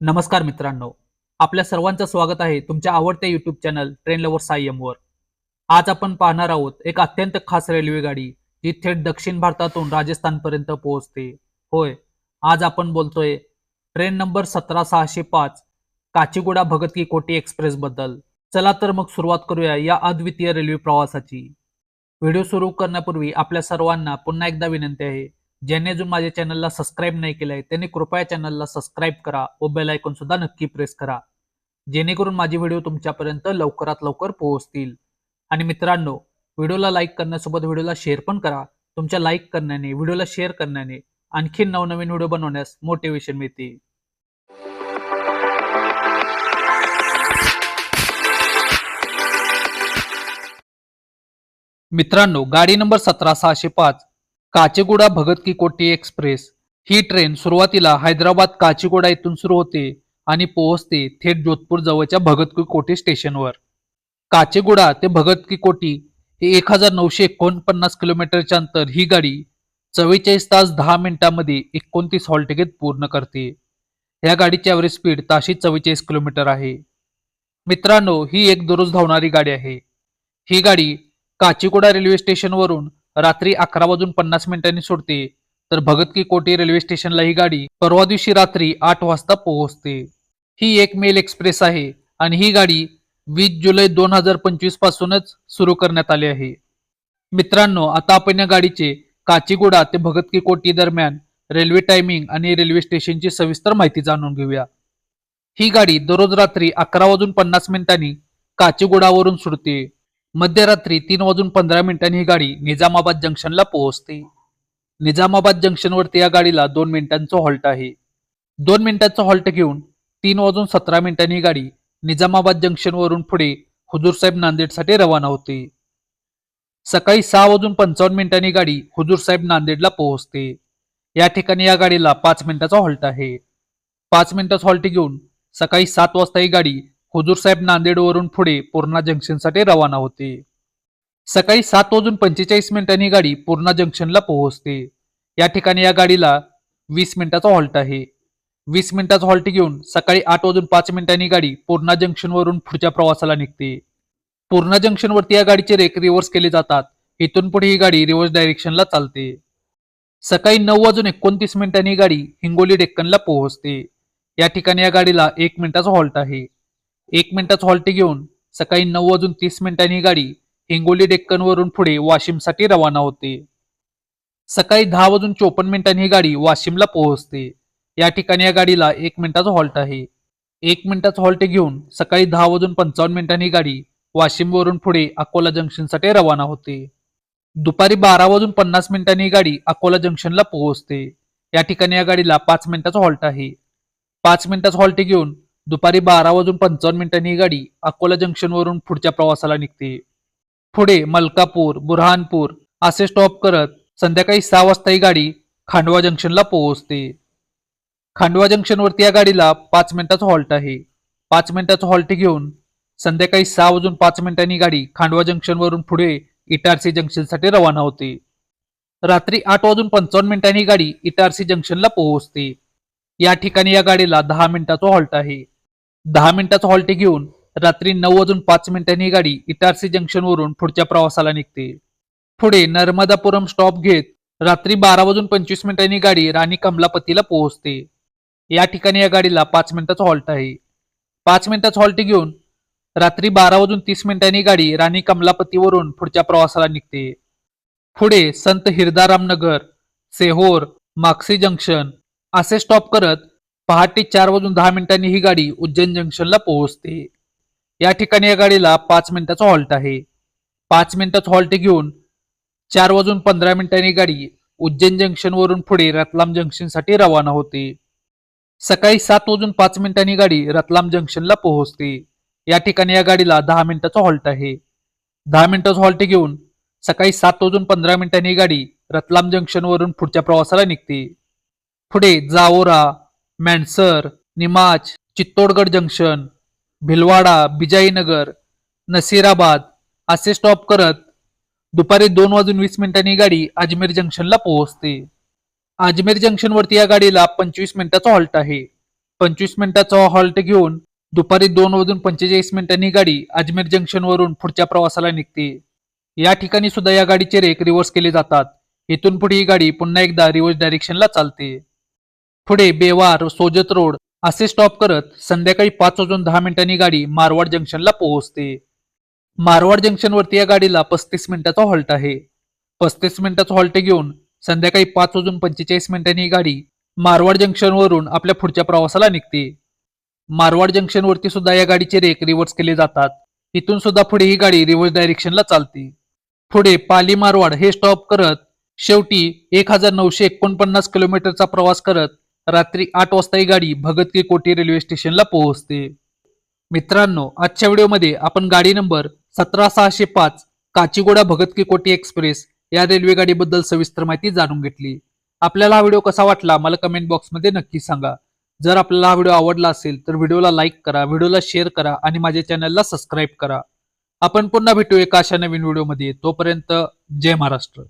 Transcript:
नमस्कार मित्रांनो. आपल्या सर्वांचं स्वागत आहे तुमच्या आवडत्या युट्यूब चॅनल ट्रेन लवर सायमवर आज आपण पाहणार आहोत एक अत्यंत खास रेल्वे गाडी जी थेट दक्षिण भारतातून राजस्थान पर्यंत पोहोचते. होय आज आपण बोलतोय ट्रेन नंबर सतरा सहाशे पाच काचीगुडा भगत की कोटी एक्सप्रेस बद्दल. चला तर मग सुरुवात करूया या अद्वितीय रेल्वे प्रवासाची. व्हिडिओ सुरू करण्यापूर्वी आपल्या सर्वांना पुन्हा एकदा विनंती आहे ज्यांनी अजून माझ्या चॅनलला सबस्क्राईब नाही केलंय त्यांनी कृपया चॅनलला सबस्क्राईब करा. व बेल आयकॉन सुद्धा नक्की प्रेस करा. जेणेकरून माझे व्हिडिओ तुमच्यापर्यंत लवकरात लवकर पोहोचतील. आणि मित्रांनो व्हिडिओला लाईक करण्यासोबत व्हिडिओला शेअर पण करा. तुमच्या लाईक करण्याने व्हिडिओला शेअर करण्याने आणखी नवनवीन व्हिडिओ बनवण्यास मोटिवेशन मिळते मित्रांनो गाडी नंबर सतरा सहाशे पाच. काचेगुडा भगत की कोटी एक्सप्रेस. ही ट्रेन सुरुवातीला हैदराबाद काचीगुडा येथून सुरू होते आणि पोहोचते थेट जोधपूर जवळच्या भगत की कोटी स्टेशनवर. काचेगुडा ते भगत की कोटी हे एक हजार नऊशे एकोणपन्नास किलोमीटरच्या अंतर ही गाडी चव्वेचाळीस तास दहा मिनिटांमध्ये एकोणतीस हॉल टिकेत पूर्ण करते. या गाडीची ॲव्हरेज स्पीड ताशी चव्वेचाळीस किलोमीटर आहे. मित्रांनो ही एक दररोज धावणारी गाडी आहे. ही गाडी काचीगुडा रेल्वे स्टेशनवरून रात्री अकरा वाजून पन्नास मिनिटांनी सोडते. तर भगत की कोटी रेल्वे स्टेशनला ही गाडी परवा दिवशी रात्री आठ वाजता पोहोचते. ही एक मेल एक्सप्रेस आहे आणि ही गाडी वीस जुलै दोन हजार पंचवीस पासूनच सुरू करण्यात आली आहे. मित्रांनो आता आपण या गाडीचे काचीगुडा ते भगत की कोटी दरम्यान रेल्वे टायमिंग आणि रेल्वे स्टेशनची सविस्तर माहिती जाणून घेऊया. ही गाडी दररोज रात्री अकरा वाजून पन्नास मिनिटांनी काचीगुडावरून सुटते. मध्यरात्री तीन वाजून पंधरा मिनिटांनी ही गाडी निजामाबाद जंक्शनला पोहोचते. निजामाबाद जंक्शनवरती या गाडीला दोन मिनिटांचं हॉल्ट आहे. दोन मिनिटांचं हॉल्ट घेऊन तीन वाजून सतरा मिनिटांनी ही गाडी निजामाबाद जंक्शनवरून पुढे हुजूरसाहेब नांदेडसाठी रवाना होते. सकाळी सहा वाजून पंचावन्न मिनिटांनी गाडी हुजूरसाहेब नांदेडला पोहोचते. या ठिकाणी या गाडीला पाच मिनिटाचा हॉल्ट आहे. पाच मिनिटाचा हॉल्ट घेऊन सकाळी सात वाजता ही गाडी हुजूरसाहेब नांदेडवरून पुढे पूर्णा जंक्शनसाठी रवाना होते. सकाळी सात वाजून पंचेचाळीस मिनिटांनी गाडी पूर्णा जंक्शनला पोहोचते. या ठिकाणी या गाडीला वीस मिनिटाचा हॉल्ट आहे. वीस मिनिटाचा हॉल्ट घेऊन सकाळी आठ वाजून पाच मिनिटांनी गाडी पूर्णा जंक्शनवरून पुढच्या प्रवासाला निघते. पूर्णा जंक्शनवरती या गाडीचे रेक रिव्हर्स केले जातात. इथून पुढे ही गाडी रिव्हर्स डायरेक्शनला चालते. सकाळी नऊ वाजून एकोणतीस मिनिटांनी गाडी हिंगोली डेक्कनला पोहोचते. या ठिकाणी या गाडीला एक मिनिटाचा हॉल्ट आहे. एक मिनिटाचा हॉल्ट घेऊन सकाळी नऊ वाजून तीस मिनिटांनी गाडी हिंगोली डेक्कनवरून पुढे वाशिमसाठी रवाना होते. सकाळी दहा वाजून चोपन्न मिनिटांनी ही गाडी वाशिमला पोहोचते. या ठिकाणी या गाडीला एक मिनिटाचा हॉल्ट आहे. एक मिनिटाचा हॉल्ट घेऊन सकाळी दहा वाजून पंचावन्न मिनिटांनी गाडी वाशिमवरून पुढे अकोला जंक्शनसाठी रवाना होते. दुपारी बारा वाजून पन्नास मिनिटांनी गाडी अकोला जंक्शनला पोहोचते. या ठिकाणी या गाडीला पाच मिनिटाचा हॉल्ट आहे. पाच मिनिटाचा हॉल्ट घेऊन दुपारी बारा वाजून पंचावन्न मिनिटांनी ही गाडी अकोला जंक्शनवरून पुढच्या प्रवासाला निघते. पुढे मलकापूर बुरहानपूर असे स्टॉप करत संध्याकाळी सहा वाजता ही गाडी खांडवा जंक्शनला पोहोचते. खांडवा जंक्शनवरती या गाडीला पाच मिनिटाचा हॉल्ट आहे. पाच मिनिटाचा हॉल्ट घेऊन संध्याकाळी सहा वाजून पाच मिनिटांनी गाडी खांडवा जंक्शनवरून पुढे इटारसी जंक्शनसाठी रवाना होते. रात्री आठ वाजून पंचावन्न मिनिटांनी गाडी इटारसी जंक्शनला पोहोचते. या ठिकाणी या गाडीला दहा मिनिटाचा हॉल्ट आहे. दहा मिनिटाचा हॉल्ट घेऊन रात्री नऊ वाजून पाच मिनिटांनी ही गाडी इटारसी जंक्शनवरून पुढच्या प्रवासाला निघते. पुढे नर्मदापुरम स्टॉप घेत रात्री बारा वाजून पंचवीस मिनिटांनी गाडी राणी कमलापतीला पोहोचते. या ठिकाणी या गाडीला पाच मिनिटाचा हॉल्ट आहे. पाच मिनिटाचा हॉल्ट घेऊन रात्री बारा वाजून तीस मिनिटांनी गाडी राणी कमलापतीवरून पुढच्या प्रवासाला निघते. पुढे संत हिरदारामनगर सेहोर माक्सी जंक्शन असे स्टॉप करत पहाटे चार वाजून दहा मिनिटांनी ही गाडी उज्जैन जंक्शनला पोहोचते. या ठिकाणी या गाडीला पाच मिनिटाचा हॉल्ट आहे. पाच मिनिटाचा हॉल्ट घेऊन चार वाजून पंधरा मिनिटांनी गाडी उज्जैन जंक्शनवरून पुढे रतलाम जंक्शनसाठी रवाना होते. सकाळी सात वाजून पाच मिनिटांनी गाडी रतलाम जंक्शनला पोहोचते. या ठिकाणी या गाडीला दहा मिनिटाचा हॉल्ट आहे. दहा मिनिटाचा हॉल्ट घेऊन सकाळी सात वाजून पंधरा मिनिटांनी गाडी रतलाम जंक्शनवरून पुढच्या प्रवासाला निघते. पुढे जावोरा मॅन्सर निमाच चित्तोडगड जंक्शन भिलवाडा बिजाईनगर नसीराबाद असे स्टॉप करत दुपारी दोन वाजून वीस मिनिटांनी गाडी अजमेर जंक्शनला पोहोचते. अजमेर जंक्शनवरती या गाडीला पंचवीस मिनिटाचा हॉल्ट आहे. पंचवीस मिनिटाचा हॉल्ट घेऊन दुपारी दोन वाजून पंचेचाळीस मिनिटांनी गाडी अजमेर जंक्शनवरून पुढच्या प्रवासाला निघते. या ठिकाणी सुद्धा या गाडीचे रेक रिव्हर्स केले जातात. इथून पुढे ही गाडी पुन्हा एकदा रिव्हर्स डायरेक्शनला चालते. पुढे बेवार सोजत रोड असे स्टॉप करत संध्याकाळी पाच वाजून दहा मिनिटांनी गाडी मारवाड जंक्शनला पोहोचते. मारवाड जंक्शनवरती या गाडीला पस्तीस मिनिटाचा हॉल्ट आहे. पस्तीस मिनिटाचा हॉल्ट घेऊन संध्याकाळी पाच वाजून पंचेचाळीस मिनिटांनी ही गाडी मारवाड जंक्शनवरून आपल्या पुढच्या प्रवासाला निघते. मारवाड जंक्शनवरती सुद्धा या गाडीचे रेक रिव्हर्स केले जातात. इथून सुद्धा पुढे ही गाडी रिव्हर्स डायरेक्शनला चालते. पुढे पाली मारवाड हे स्टॉप करत शेवटी एक हजार नऊशे एकोणपन्नास किलोमीटरचा प्रवास करत रात्री आठ वाजता ही गाडी भगत की कोटी रेल्वे स्टेशनला पोहोचते. मित्रांनो आजच्या व्हिडिओमध्ये आपण गाडी नंबर सतरा सहाशे पाच काचीगोडा भगत की कोटी एक्सप्रेस या रेल्वे गाडीबद्दल सविस्तर माहिती जाणून घेतली. आपल्याला हा व्हिडिओ कसा वाटला मला कमेंट बॉक्समध्ये नक्की सांगा. जर आपल्याला हा व्हिडिओ आवडला असेल तर व्हिडिओला लाईक करा व्हिडिओला शेअर करा आणि माझ्या चॅनलला सबस्क्राईब करा. आपण पुन्हा भेटू एका अशा नवीन व्हिडिओमध्ये. तोपर्यंत जय महाराष्ट्र.